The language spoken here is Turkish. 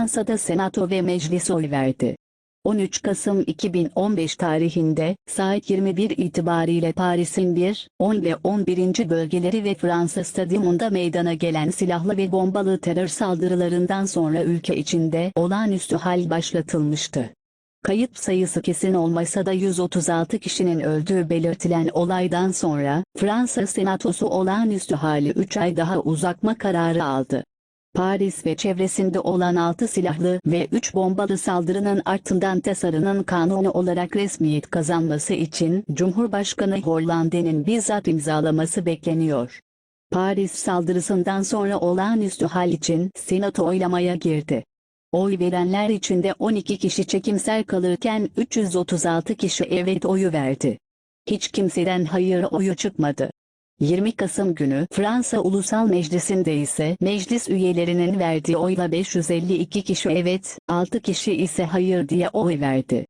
Fransa'da Senato ve Meclis oy verdi. 13 Kasım 2015 tarihinde saat 21 itibariyle Paris'in 1, 10 ve 11. bölgeleri ve Fransa stadyumunda meydana gelen silahlı ve bombalı terör saldırılarından sonra ülke içinde olağanüstü hal başlatılmıştı. Kayıp sayısı kesin olmasa da 136 kişinin öldüğü belirtilen olaydan sonra Fransa Senatosu olağanüstü hali 3 ay daha uzatma kararı aldı. Paris ve çevresinde olan 6 silahlı ve 3 bombalı saldırının ardından tasarının kanunu olarak resmiyet kazanması için Cumhurbaşkanı Hollande'nin bizzat imzalaması bekleniyor. Paris saldırısından sonra olağanüstü hal için Senato oylamaya girdi. Oy verenler içinde 12 kişi çekimser kalırken 336 kişi evet oyu verdi. Hiç kimseden hayır oyu çıkmadı. 20 Kasım günü Fransa Ulusal Meclisi'nde ise meclis üyelerinin verdiği oyla 552 kişi evet, 6 kişi ise hayır diye oy verdi.